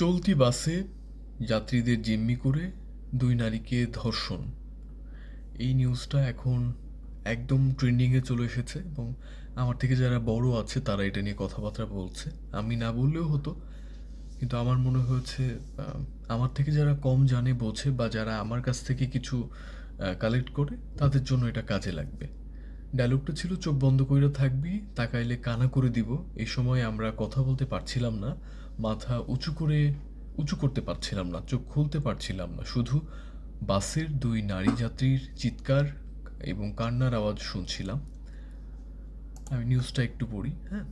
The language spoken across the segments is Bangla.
চলতি বাসে যাত্রীদের জিম্মি করে দুই নারীকে ধর্ষণ। এই নিউজটা এখন একদম ট্রেন্ডিংয়ে চলে এসেছে এবং আমার থেকে যারা বড় আছে তারা এটা নিয়ে কথাবার্তা বলছে। আমি না বললেও হতো, কিন্তু আমার মনে হয়েছে আমার থেকে যারা কম জানে, বোঝে বা যারা আমার কাছ থেকে কিছু কালেক্ট করে, তাদের জন্য এটা কাজে লাগবে। ডায়লগটা ছিল, চোখ বন্ধ করে থাকবি, তাকাইলে কানা করে দিব। এই সময় আমরা কথা বলতে পারছিলাম না। মাথা উঁচু করে, উঁচু করতে পারছিলাম না, চোখ খুলতে পারছিলাম না। শুধু বাসের দুই নারী যাত্রীর চিৎকার এবং কান্নার আওয়াজ শুনছিলাম। আমি নিউজটা একটু পড়ি হ্যাঁ?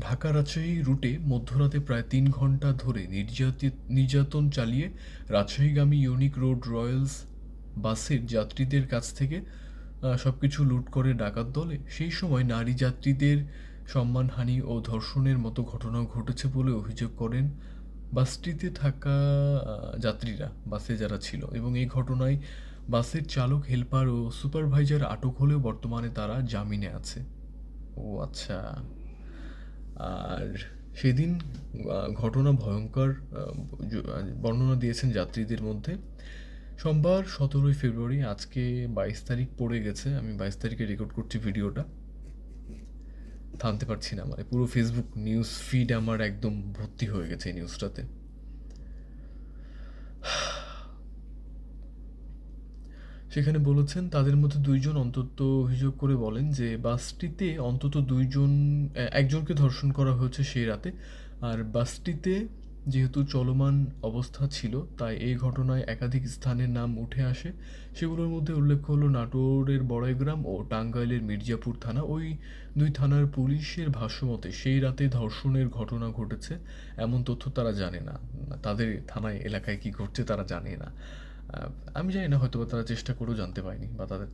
ঢাকা রাজশাহী রুটে মধ্যরাতে প্রায় তিন ঘণ্টা ধরে নির্যাতিত নির্যাতন চালিয়ে রাজশাহীগামী ইউনিক রোড রয়্যালস বাসের যাত্রীদের কাছ থেকে সব কিছু লুট করে ডাকাত দলে। সেই সময় নারী যাত্রীদের সম্মানহানি ও ধর্ষণের মতো ঘটনাও ঘটেছে বলে অভিযোগ করেন বাসটিতে থাকা যাত্রীরা, বাসে যারা ছিল এবং এই ঘটনায় বাসের চালক, হেল্পার ও সুপারভাইজার আটক হলেও বর্তমানে তারা জামিনে আছে। ও আচ্ছা। আর সেদিন ঘটনা ভয়ঙ্কর বর্ণনা দিয়েছেন যাত্রীদের মধ্যে। সোমবার সতেরোই ফেব্রুয়ারি, আজকে বাইশ তারিখ পড়ে গেছে, আমি বাইশ তারিখে রেকর্ড করছি ভিডিওটা থামতে পারছি না। মানে পুরো ফেসবুক নিউজ ফিড আমার একদম ভর্তি হয়ে গেছে এই নিউজটাতে সেখানে বলেছেন, তাদের মধ্যে দুইজন অন্তত অভিযোগ করে বলেন যে, বাসটিতে অন্তত দুইজন একজনকে ধর্ষণ করা হয়েছে সেই রাতে। আর বাসটিতে যেহেতু চলমান অবস্থা ছিল, তাই এই ঘটনায় একাধিক স্থানের নাম উঠে আসে। সেগুলোর মধ্যে উল্লেখ হলো নাটোরের বড়াইগ্রাম ও টাঙ্গাইলের মির্জাপুর থানা। ওই দুই থানার পুলিশের ভাষ্যমতে সেই রাতে ধর্ষণের ঘটনা ঘটেছে। এমন তথ্য তারা জানে না। তাদের থানায়, এলাকায় কি ঘটছে তারা জানে না। আমি জানি না হয়তো তারা চেষ্টা করেও জানতে পারেনি বা তাদের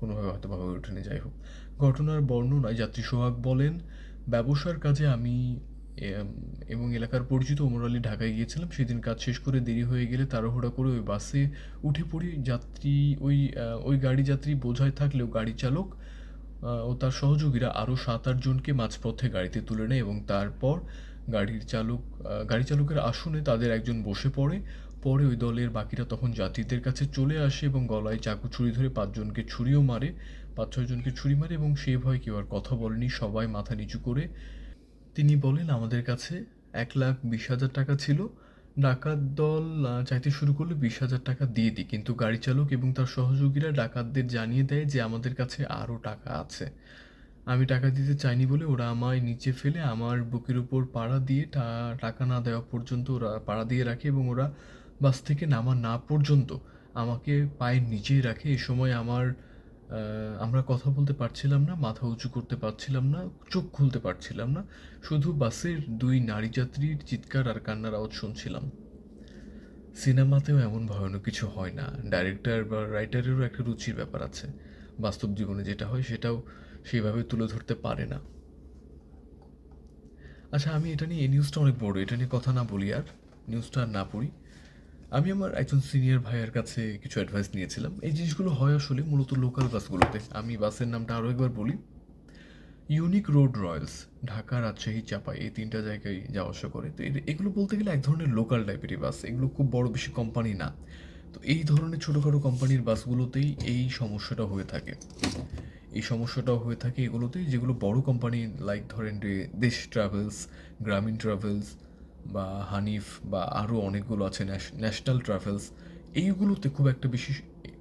কোনোভাবে হয়তো বা হয়ে ওঠেনি। যাই হোক, ঘটনার বর্ণনায় যাত্রী সোহাগ বলেন, ব্যবসার কাজে আমি এবং এলাকার পরিচিত ওমর আলী ঢাকায় গিয়েছিলাম। সেদিন কাজ শেষ করে দেরি হয়ে গেলে তাড়াহুড়া করে ওই বাসে উঠে পড়ি। যাত্রী, ওই ওই গাড়ি যাত্রী বোঝায় থাকলেও গাড়ি চালক ও তার সহযোগীরা আরও সাত আট জনকে মাঝপথে গাড়িতে তুলে নেয় এবং তারপর গাড়ির চালক গাড়ি চালকের আসনে তাদের একজন বসে পড়ে। পরে ওই দলের বাকিরা তখন যাত্রীদের কাছে চলে আসে এবং গলায় চাকু ছুরি ধরে পাঁচজনকে ছুরিও মারে পাঁচ ছয়জনকে ছুরি মারে এবং সে ভয় কেউ আর কথা বলেনি। সবাই মাথা নিচু করে তিনি বলেন, আমাদের কাছে এক লাখ বিশ হাজার টাকা ছিল। ডাকাত দল চাইতে শুরু করলে বিশ হাজার টাকা দিয়ে দিই। কিন্তু গাড়ি চালক এবং তার সহযোগীরা ডাকাতদের জানিয়ে দেয় যে, আমাদের কাছে আরও টাকা আছে। আমি টাকা দিতে চাইনি বলে ওরা আমায় নিচে ফেলে আমার বুকের উপর পাড়া দিয়ে টাকা না দেওয়া পর্যন্ত ওরা পাড়া দিয়ে রাখে এবং ওরা বাস থেকে নামা না পর্যন্ত আমাকে পায়ের নিচেই রাখে। এ সময় আমার আমরা কথা বলতে পারছিলাম না, মাথা উঁচু করতে পারছিলাম না, চোখ খুলতে পারছিলাম না, শুধু বাসের দুই নারী যাত্রীর চিৎকার আর কান্নার আওয়াজ শুনছিলাম। সিনেমাতেও এমন ভয়ানক কিছু হয় না। ডাইরেক্টর বা রাইটারেরও একটা রুচির ব্যাপার আছে। বাস্তব জীবনে যেটা হয় সেটাও সেইভাবে তুলে ধরতে পারে না। আচ্ছা আমি এটা নিয়ে, এই নিউজটা অনেক বড়, এটা নিয়ে কথা না বলি আর। নিউজটা না পড়ি। আমি আমার একজন সিনিয়র ভাইয়ের কাছে কিছু অ্যাডভাইস নিয়েছিলাম। এই জিনিসগুলো হয় আসলে মূলত লোকাল বাসগুলোতে আমি বাসের নামটা আরও একবার বলি। Unique road royals Dhaka Rajshahi Chapai এই তিনটা জায়গায় যাওয়া আসা করে। তো এগুলো বলতে গেলে এক ধরনের লোকাল টাইপেরই বাস এগুলো খুব বড় বেশি কোম্পানি না। তো এই ধরনের ছোটোখাটো কোম্পানির বাসগুলোতেই এই সমস্যাটা হয়ে থাকে। এই সমস্যাটাও হয়ে থাকে এগুলোতেই যেগুলো বড় কোম্পানি লাইক ধরেন দেশ ট্রাভেলস গ্রামীণ ট্রাভেলস বা হানিফ বা আরও অনেকগুলো আছে ন্যাশনাল ট্রাভেলস, এইগুলোতে খুব একটা বেশি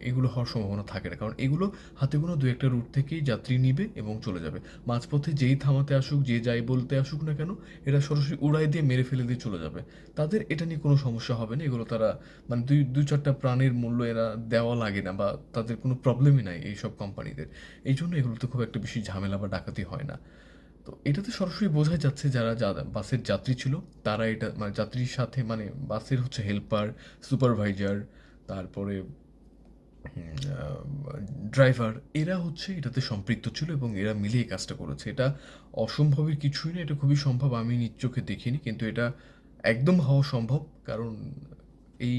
এগুলো হওয়ার সম্ভাবনা থাকে না। কারণ এগুলো হাতে কোনো দু একটা রুট থেকেই যাত্রী নিবে এবং চলে যাবে। মাঝপথে যেই থামাতে আসুক, যে যাই বলতে আসুক না কেন, এরা সরাসরি উড়াই দিয়ে মেরে ফেলে দিয়ে চলে যাবে। তাদের এটা নিয়ে কোনো সমস্যা হবে না। এগুলো তারা মানে দুই দু চারটা প্রাণের মূল্য এরা দেওয়া লাগে না বা তাদের কোনো প্রবলেমই নাই এই সব কোম্পানিদের এই জন্য এগুলোতে খুব একটা বেশি ঝামেলা বা ডাকাতি হয় না। তো এটাতে সরাসরি বোঝাই যাচ্ছে যারা বাসের যাত্রী ছিল, তারা এটা মানে যাত্রীর সাথে মানে বাসের হচ্ছে হেল্পার সুপারভাইজার তারপরে ড্রাইভার এরা হচ্ছে এটাতে সম্পৃক্ত ছিল এবং এরা মিলে এই কাজটা করেছে। এটা অসম্ভবের কিছুই না, এটা খুবই সম্ভব, আমি নিজ চোখে দেখিনি, কিন্তু এটা একদম হওয়া সম্ভব, কারণ এই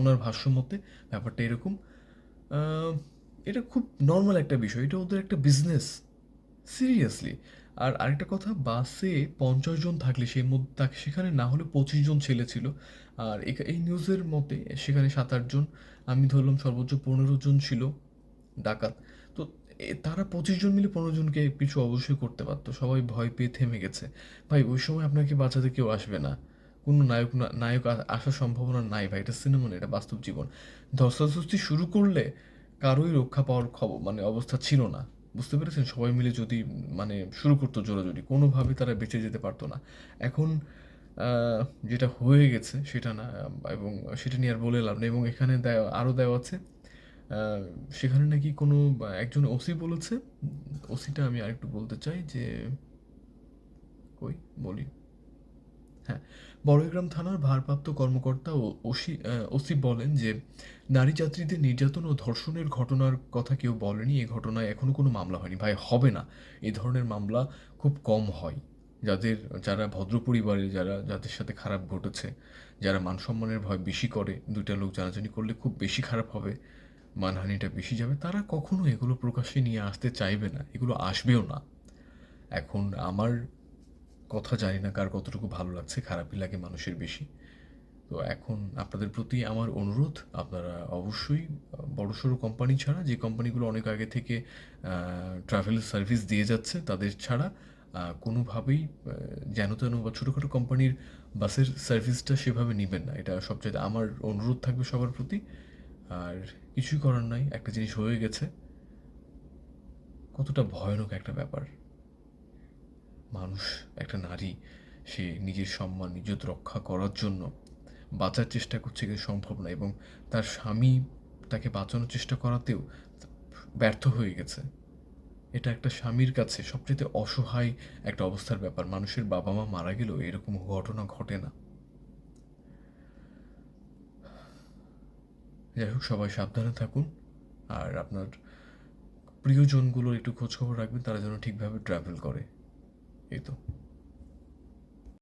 ওনার ভাষ্য মতে ব্যাপারটা এরকম। এটা খুব নর্মাল একটা বিষয়, এটা ওদের একটা বিজনেস সিরিয়াসলি আর আরেকটা কথা, বাসে পঞ্চাশ জন থাকলে সেই মধ্যে তাকে সেখানে না হলে পঁচিশ জন ছেলে ছিল। আর এই নিউজের মতে সেখানে সাত আট জন, আমি ধরলাম সর্বোচ্চ পনেরো জন ছিল ডাকাত। তো তারা পঁচিশ জন মিলে পনেরো জনকে কিছু অবশ্যই করতে পারতো। সবাই ভয় পেয়ে থেমে গেছে। ভাই, ওই সময় আপনাকে বাঁচাতে কেউ আসবে না। কোনো নায়ক নায়ক আসার সম্ভাবনা নাই ভাই। এটা সিনেমা এটা বাস্তব জীবন। ধস্তাধস্তি শুরু করলে কারোই রক্ষা পাওয়ার খবর মানে অবস্থা ছিল না। বুঝতে পেরেছেন? সবাই মিলে যদি মানে শুরু করতো জোরাজোরি, কোনোভাবে তারা বেঁচে যেতে পারতো না। এখন যেটা হয়ে গেছে, সেটা না, এবং সেটা নিয়ে আর বলে লাভ নেই, এবং এখানে দেওয়া আরও দেওয়া আছে সেখানে নাকি কোনো, একজন ওসি বলেছে, ওসিটা আমি আরেকটু বলতে চাই যে, কই? বলি। হ্যাঁ বড়গ্রাম থানার ভারপ্রাপ্ত কর্মকর্তা ও ওসি ওসি বলেন যে, নারী যাত্রীদের নির্যাতন ও ধর্ষণের ঘটনার কথা কেউ বলেনি এই ঘটনায় এখনও কোনো মামলা হয়নি। ভাই, হবে না। এই ধরনের মামলা খুব কম হয়। যাদের, যারা ভদ্র পরিবারের যারা, যাদের সাথে খারাপ ঘটেছে, যারা মান সম্মানের ভয় বেশি করে, দুইটা লোক জানাজানি করলে খুব বেশি খারাপ হবে, মানহানিটা বেশি যাবে, তারা কখনো এগুলো প্রকাশ্যে নিয়ে আসতে চাইবে না, এগুলো আসবেও না। এখন আমার কথা জানি না কার কতটুকু ভালো লাগছে, খারাপই লাগে মানুষের বেশি। তো এখন আপনাদের প্রতি আমার অনুরোধ, আপনারা অবশ্যই বড়সড় কোম্পানি ছাড়া, যে কোম্পানিগুলো অনেক আগে থেকে ট্রাভেল সার্ভিস দিয়ে যাচ্ছে, তাদের ছাড়া কোনোভাবেই যেন তেন বা ছোটোখাটো কোম্পানির বাসের সার্ভিসটা সেভাবে নেবেন না। এটা সবচেয়ে আমার অনুরোধ থাকবে সবার প্রতি। আর কিছুই করার নাই, একটা জিনিস হয়ে গেছে। কতটা ভয়ানক একটা ব্যাপার। মানুষ, একটা নারী, সে নিজের সম্মান, ইজ্জত রক্ষা করার জন্য বাঁচার চেষ্টা করছে কিন্তু সম্ভব না এবং তার স্বামী তাকে বাঁচানোর চেষ্টা করাতেও ব্যর্থ হয়ে গেছে। এটা একটা স্বামীর কাছে সবচেয়ে অসহায় একটা অবস্থার ব্যাপার। মানুষের বাবা মা মারা গেলেও এরকম ঘটনা ঘটে না। যাই হোক, সবাই সাবধানে থাকুন আর আপনার প্রিয়জনগুলোর একটু খোঁজখবর রাখবেন, তারা যেন ঠিকভাবে ট্রাভেল করে। এই তো